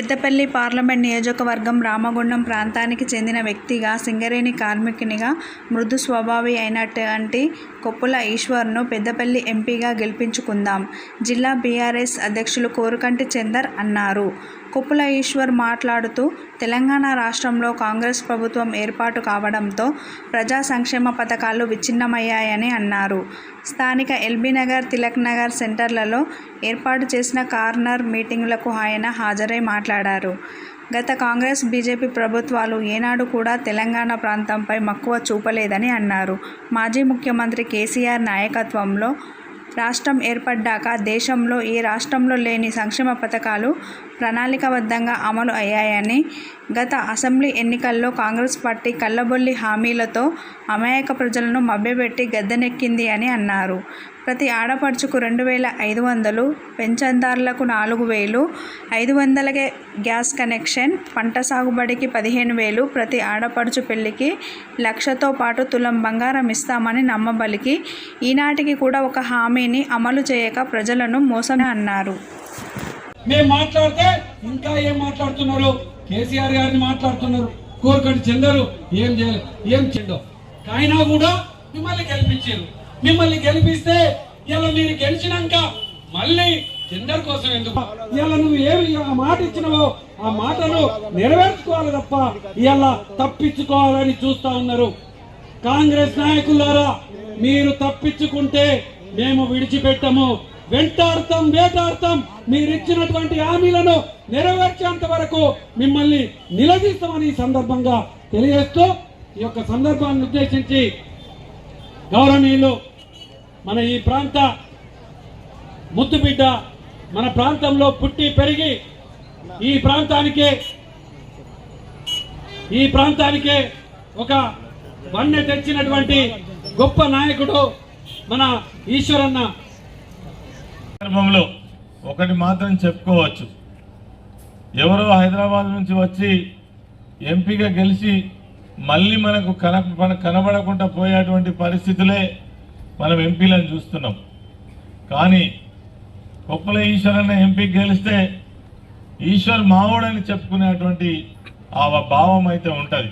Peddapalli parliament నియోజకవర్గం రామగుండం ప్రాంతానికి చెందిన వ్యక్తిగా సింగరేణి కార్మికునిగా మృదు స్వభావి అయినటువంటి కొప్పుల ఈశ్వర్ను పెద్దపల్లి ఎంపీగా గెలిపించుకుందాం జిల్లా బీఆర్ఎస్ అధ్యక్షులు కోరుకంటి చందర్ అన్నారు. కొప్పుల ఈశ్వర్ మాట్లాడుతూ తెలంగాణ రాష్ట్రంలో కాంగ్రెస్ ప్రభుత్వం ఏర్పాటు కావడంతో ప్రజా సంక్షేమ పథకాలు విచ్ఛిన్నమయ్యాయని అన్నారు. స్థానిక ఎల్బీనగర్ తిలక్ నగర్ సెంటర్లలో ఏర్పాటు చేసిన కార్నర్ మీటింగులకు ఆయన హాజరై మాట్లాడారు. గత కాంగ్రెస్ బీజేపీ ప్రభుత్వాలు ఏనాడు కూడా తెలంగాణ ప్రాంతంపై మక్కువ చూపలేదని అన్నారు. మాజీ ముఖ్యమంత్రి కేసీఆర్ నాయకత్వంలో రాష్ట్రం ఏర్పడ్డాక దేశంలో ఏ రాష్ట్రంలో లేని సంక్షేమ పథకాలు ప్రణాళికాబద్ధంగా అమలు అయ్యాయని గత అసెంబ్లీ ఎన్నికల్లో కాంగ్రెస్ పార్టీ కల్లబొల్లి హామీలతో అమాయక ప్రజలను మభ్యపెట్టి గద్దెనెక్కింది అని అన్నారు. ప్రతి ఆడపడుచుకు రెండు వేల ఐదు వందలు పెంచందారులకు నాలుగు వేలు ఐదు వందలకే గ్యాస్ కనెక్షన్ పంట సాగుబడికి పదిహేను వేలు ప్రతి ఆడపడుచు పెళ్ళికి లక్షతో పాటు తులం బంగారం ఇస్తామని నమ్మబలికి ఈనాటికి కూడా ఒక హామీని అమలు చేయక ప్రజలను మోసం అన్నారు. మేము మాట్లాడితే ఇంకా ఏం మాట్లాడుతున్నారు? కేసీఆర్ గారిని మాట్లాడుతున్నారు. కోరుకంటి చెందరు. ఏం చేయలేదు ఏం చెందో. అయినా కూడా మిమ్మల్ని గెలిపించారు. మిమ్మల్ని గెలిపిస్తే ఇలా మీరు గెలిచినాక మళ్ళీ టెండర్ కోసం ఎందుకు? ఇలా నువ్వు ఏమి ఆ మాట ఇచ్చినవో ఆ మాటను నెరవేర్చుకోవాలి తప్ప ఇలా తప్పించుకోవాలని చూస్తా ఉన్నారు. కాంగ్రెస్ నాయకులారా మీరు తప్పించుకుంటే మేము విడిచిపెట్టము. వెంటాడతాం వేటాడతాం. మీరు ఇచ్చినటువంటి హామీలను నెరవేర్చేంత వరకు మిమ్మల్ని నిలదీస్తామని ఈ సందర్భంగా తెలియజేస్తూ ఈ యొక్క సందర్భాన్ని ఉద్దేశించి గౌరవనీయులు మన ఈ ప్రాంత ముద్దుబిడ్డ మన ప్రాంతంలో పుట్టి పెరిగి ఈ ప్రాంతానికే ఈ ప్రాంతానికే ఒక వన్నె తెచ్చినటువంటి గొప్ప నాయకుడు మన ఈశ్వరన్న సందర్భంలో ఒకటి మాత్రం చెప్పుకోవచ్చు. ఎవరో హైదరాబాద్ నుంచి వచ్చి ఎంపీగా గెలిచి మళ్ళీ మనకు కన కనబడకుండా పోయేటువంటి పరిస్థితులే మనం ఎంపీలను చూస్తున్నాం. కానీ కొప్పల అన్న ఎంపీ గెలిస్తే ఈశ్వర్ మావోడని చెప్పుకునేటువంటి ఆ భావం అయితే ఉంటుంది.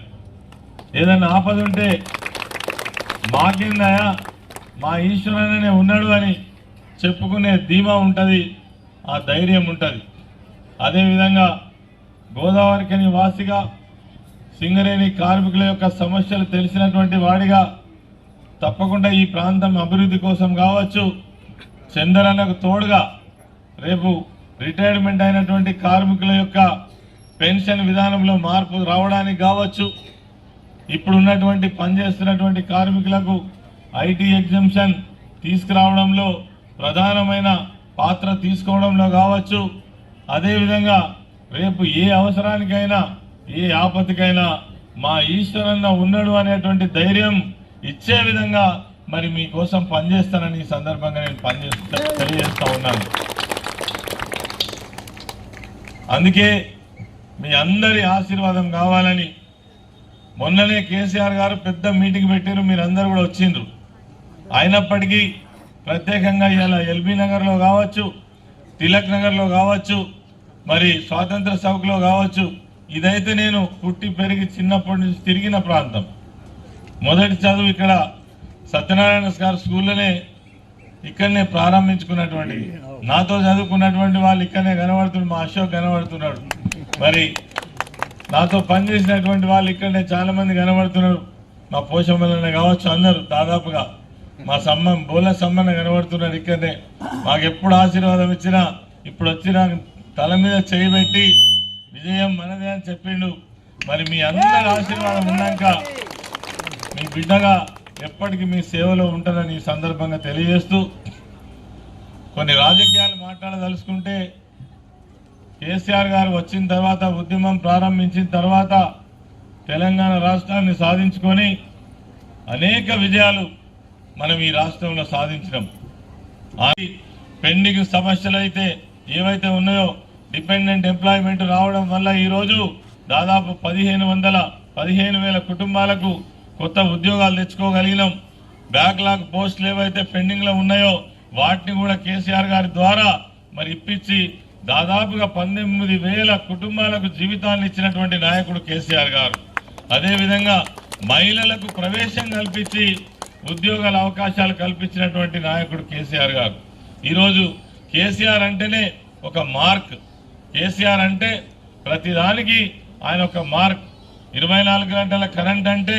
ఏదన్నా ఆపద ఉంటే మాకిందయా మా ఈశ్వరనే ఉన్నాడు అని చెప్పుకునే ధీమా ఉంటుంది. ఆ ధైర్యం ఉంటుంది. అదేవిధంగా గోదావరికని వాసిగా సింగరేణి కార్మికుల యొక్క సమస్యలు తెలిసినటువంటి వాడిగా తప్పకుండా ఈ ప్రాంతం అభివృద్ధి కోసం కావచ్చు. చందరన్నకు తోడుగా రేపు రిటైర్మెంట్ అయినటువంటి కార్మికుల యొక్క పెన్షన్ విధానంలో మార్పు రావడానికి కావచ్చు. ఇప్పుడున్నటువంటి పనిచేస్తున్నటువంటి కార్మికులకు ఐటీ ఎగ్జంప్షన్ తీసుకురావడంలో ప్రధానమైన పాత్ర తీసుకోవడంలో కావచ్చు. అదేవిధంగా రేపు ఏ అవసరానికైనా ఏ ఆపత్తికైనా మా ఈశ్వరన్న ఉన్నాడు అనేటువంటి ధైర్యం ఇచ్చే విధంగా మరి మీకోసం పనిచేస్తానని ఈ సందర్భంగా నేను పనిచేస్తా తెలియజేస్తా ఉన్నాను. అందుకే మీ అందరి ఆశీర్వాదం కావాలని మొన్ననే కేసీఆర్ గారు పెద్ద మీటింగ్ పెట్టారు మీరందరూ కూడా వచ్చిండ్రు. అయినప్పటికీ ప్రత్యేకంగా ఇలా ఎల్బీ నగర్లో కావచ్చు తిలక్ నగర్లో కావచ్చు మరి స్వాతంత్ర చౌక్లో కావచ్చు ఇదైతే నేను పుట్టి పెరిగి చిన్నప్పటి నుంచి తిరిగిన ప్రాంతం. మొదటి చదువు ఇక్కడ సత్యనారాయణ గారి స్కూల్లోనే ఇక్కడనే ప్రారంభించుకున్నటువంటి నాతో చదువుకున్నటువంటి వాళ్ళు ఇక్కడనే కనబడుతున్నాడు మా అశోక్ కనబడుతున్నాడు. మరి నాతో పనిచేసినటువంటి వాళ్ళు ఇక్కడనే చాలామంది కనబడుతున్నారు. మా పోషమ్మలనే కావచ్చు అందరు దాదాపుగా మా సమ్మం బోల సమ్మన్న కనబడుతున్నారు ఇక్కడనే మాకు ఎప్పుడు ఆశీర్వాదం ఇచ్చినా ఇప్పుడు వచ్చిన తల మీద చేయి పెట్టి విజయం మనదే అని చెప్పిండు. మరి మీ అందరి ఆశీర్వాదం ఉన్నాక మీ బిడ్డగా ఎప్పటికీ మీ సేవలో ఉంటుందని ఈ సందర్భంగా తెలియజేస్తూ కొన్ని రాజకీయాలు మాట్లాడదలుచుకుంటే కేసీఆర్ గారు వచ్చిన తర్వాత ఉద్యమం ప్రారంభించిన తర్వాత తెలంగాణ రాష్ట్రాన్ని సాధించుకొని అనేక విజయాలు మనం ఈ రాష్ట్రంలో సాధించినాం. అది పెండింగ్ సమస్యలు అయితే ఏవైతే ఉన్నాయో డిపెండెంట్ ఎంప్లాయ్మెంట్ రావడం వల్ల ఈరోజు దాదాపు పదిహేను వందల పదిహేను వేల కుటుంబాలకు కొత్త ఉద్యోగాలు తెచ్చుకోగలిగినాం. బ్యాక్లాగ్ పోస్టులు ఏవైతే పెండింగ్లో ఉన్నాయో వాటిని కూడా కేసీఆర్ గారి ద్వారా మరి ఇప్పించి దాదాపుగా పంతొమ్మిది వేల కుటుంబాలకు జీవితాన్ని ఇచ్చినటువంటి నాయకుడు కేసీఆర్ గారు. అదేవిధంగా మహిళలకు ప్రవేశం కల్పించి ఉద్యోగాల అవకాశాలు కల్పించినటువంటి నాయకుడు కేసీఆర్ గారు. ఈరోజు కేసీఆర్ అంటేనే ఒక మార్క్. కేసీఆర్ అంటే ప్రతిదానికి ఆయన ఒక మార్క్. ఇరవై నాలుగు గంటల కరెంట్ అంటే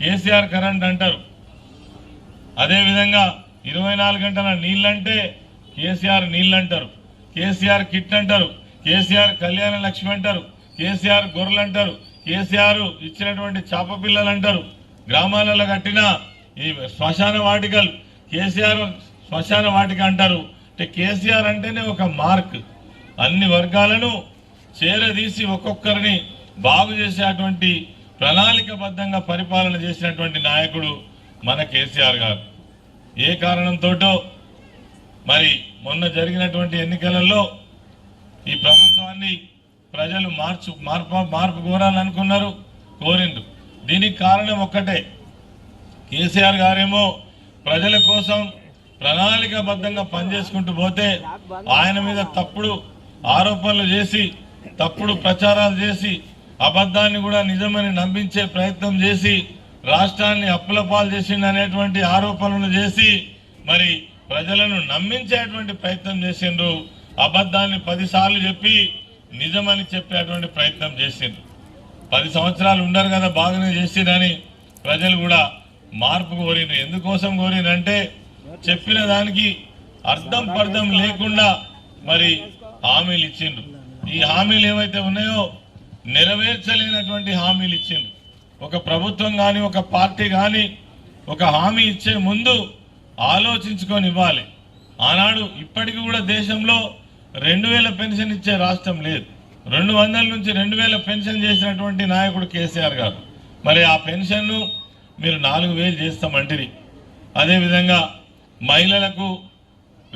కేసీఆర్ కరెంట్ అంటారు. అదేవిధంగా ఇరవై నాలుగు గంటల నీళ్ళంటే కేసీఆర్ నీళ్ళు అంటారు కేసీఆర్ కిట్ అంటారు. కేసీఆర్ కళ్యాణ లక్ష్మి అంటారు. కేసీఆర్ గొర్రెలు అంటారు కేసీఆర్ ఇచ్చినటువంటి చేప పిల్లలు అంటారు గ్రామాలలో కట్టిన ఈ శ్మశాన వాటికలు. కేసీఆర్ శ్మశాన వాటిక అంటారు. అంటే కేసీఆర్ అంటేనే ఒక మార్క్. అన్ని వర్గాలను చేరదీసి ఒక్కొక్కరిని బాగు చేసేటువంటి ప్రణాళికబద్ధంగా పరిపాలన చేసినటువంటి నాయకుడు మన కేసీఆర్ గారు. ఏ కారణంతోటో మరి మొన్న జరిగినటువంటి ఎన్నికలలో ఈ ప్రభుత్వాన్ని ప్రజలు మార్చు మార్పు మార్పు కోరాలనుకున్నారు కోరిండు దీనికి కారణం ఒక్కటే. కేసీఆర్ గారేమో ప్రజల కోసం ప్రణాళికాబద్ధంగా పనిచేసుకుంటూ పోతే ఆయన మీద తప్పుడు ఆరోపణలు చేసి తప్పుడు ప్రచారాలు చేసి అబద్ధాన్ని కూడా నిజమని నమ్మించే ప్రయత్నం చేసి రాష్ట్రాన్ని అప్పుల పాలు చేసిండు అనేటువంటి ఆరోపణలు చేసి మరి ప్రజలను నమ్మించేటువంటి ప్రయత్నం చేసిండ్రు. అబద్ధాన్ని పదిసార్లు చెప్పి నిజమని చెప్పేటువంటి ప్రయత్నం చేసిండ్రు. పది సంవత్సరాలు ఉండరు కదా బాగానే చేసిరని ప్రజలు కూడా మార్పు కోరిన ఎందుకోసం కోరిండ్రంటే చెప్పిన దానికి అర్థం పర్థం లేకుండా మరి హామీలు ఇచ్చిండ్రు. ఈ హామీలు ఏవైతే ఉన్నాయో నెరవేర్చలేనటువంటి హామీలు ఇచ్చిండ్రు. ఒక ప్రభుత్వం కానీ ఒక పార్టీ కానీ ఒక హామీ ఇచ్చే ముందు ఆలోచించుకొని ఇవ్వాలి ఆనాడు ఇప్పటికి కూడా దేశంలో రెండు వేల పెన్షన్ ఇచ్చే రాష్ట్రం లేదు. రెండు వందల నుంచి రెండు వేల పెన్షన్ చేసినటువంటి నాయకుడు కేసీఆర్ గారు. మరి ఆ పెన్షన్ను మీరు నాలుగు వేలు చేస్తామంటిరి అదేవిధంగా మహిళలకు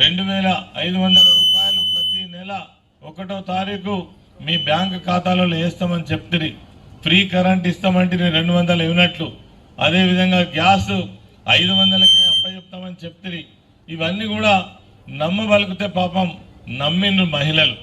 రెండు వేల ఐదు వందల రూపాయలు ప్రతి నెల ఒకటో తారీఖు మీ బ్యాంకు ఖాతాలలో వేస్తామని చెప్తిరి. ఫ్రీ కరెంట్ ఇస్తామంటే రెండు వందల యూనిట్లు. అదేవిధంగా గ్యాస్ ఐదు వందలకే అప్పచెప్తామని చెప్తిరి. ఇవన్నీ కూడా నమ్మబలికితే పాపం నమ్మిండ్రు మహిళలు.